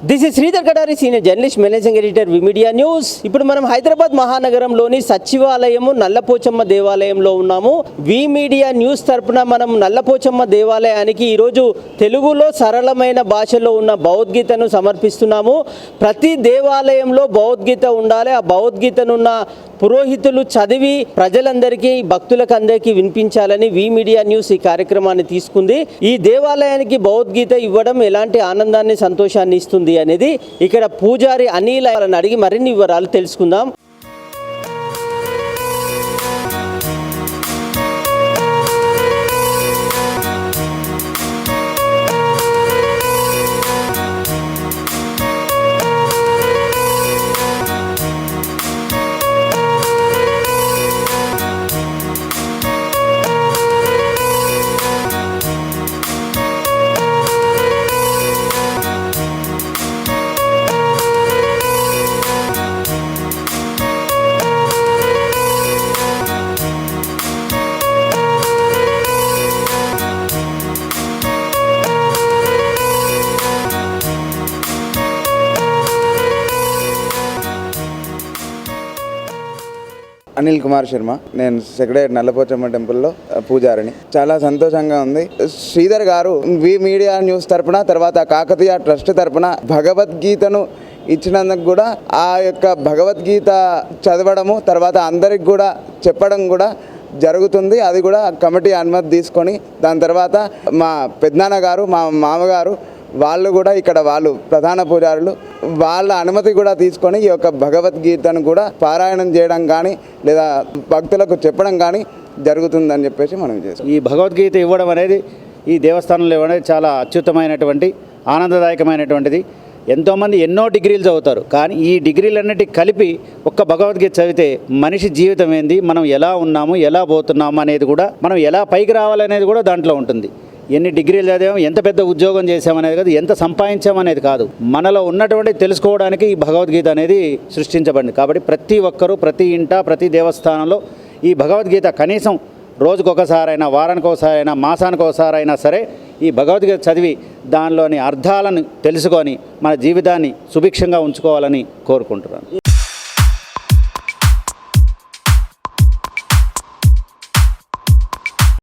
This is Sridhar Kadari senior journalist managing editor V media news ఇప్పుడు మనం హైదరాబాద్ మహానగరంలోని సచివాలయము నల్లపోచమ్మ దేవాలయంలో ఉన్నాము. వి మీడియా న్యూస్ తరపున మనం నల్లపోచమ్మ దేవాలయానికి ఈరోజు తెలుగులో సరళమైన భాషలో ఉన్న భగవద్గీతను సమర్పిస్తున్నాము. ప్రతి దేవాలయంలో భగవద్గీత ఉండాలి. ఆ భగవద్గీతనున్న పురోహితులు చదివి ప్రజలందరికీ భక్తులకు అందరికీ వినిపించాలని వి మీడియా న్యూస్ ఈ కార్యక్రమాన్ని తీసుకుంది. ఈ దేవాలయానికి భగవద్గీత ఇవ్వడం ఎలాంటి ఆనందాన్ని సంతోషాన్ని ఇస్తుంది అనేది ఇక్కడ పూజారి అనిల్ వాళ్ళని అడిగి మరిన్ని వివరాలు తెలుసుకుందాం. అనిల్ కుమార్ శర్మ. నేను సెక్రటరీ నల్లపోచమ్మ టెంపుల్లో పూజారిని. చాలా సంతోషంగా ఉంది. శ్రీధర్ గారు వి మీడియా న్యూస్ తరపున తర్వాత కాకతీయ ట్రస్ట్ తరపున భగవద్గీతను ఇచ్చినందుకు కూడా ఆ యొక్క భగవద్గీత చదవడము తర్వాత అందరికి కూడా చెప్పడం కూడా జరుగుతుంది. అది కూడా కమిటీ అనుమతి తీసుకొని దాని తర్వాత మా పెద్దనాన్న గారు మా మామగారు వాళ్ళు కూడా ఇక్కడ వాళ్ళు ప్రధాన పూజారులు వాళ్ళ అనుమతి కూడా తీసుకొని ఈ యొక్క భగవద్గీతను కూడా పారాయణం చేయడం కానీ లేదా భక్తులకు చెప్పడం కానీ జరుగుతుందని చెప్పేసి మనం చేస్తాం. ఈ భగవద్గీత ఇవ్వడం అనేది ఈ దేవస్థానంలో ఇవ్వడం అనేది చాలా అత్యుత్తమైనటువంటి ఆనందదాయకమైనటువంటిది. ఎంతోమంది ఎన్నో డిగ్రీలు చదువుతారు కానీ ఈ డిగ్రీలన్నిటి కలిపి ఒక్క భగవద్గీత చదివితే మనిషి జీవితం ఏంది మనం ఎలా ఉన్నాము ఎలా పోతున్నాము అనేది కూడా మనం ఎలా పైకి రావాలనేది కూడా దాంట్లో ఉంటుంది. ఎన్ని డిగ్రీలు చదివాము ఎంత పెద్ద ఉద్యోగం చేసామనేది కాదు ఎంత సంపాదించామనేది కాదు. మనలో ఉన్నటువంటి తెలుసుకోవడానికి ఈ భగవద్గీత అనేది సృష్టించబడింది. కాబట్టి ప్రతి ఒక్కరూ ప్రతి ఇంట ప్రతి దేవస్థానంలో ఈ భగవద్గీత కనీసం రోజుకొకసారైనా వారానికి ఒకసారైనా మాసానికి ఒకసారైనా సరే ఈ భగవద్గీత చదివి దానిలోని అర్థాలను తెలుసుకొని మన జీవితాన్ని సుభిక్షంగా ఉంచుకోవాలని కోరుకుంటున్నాను.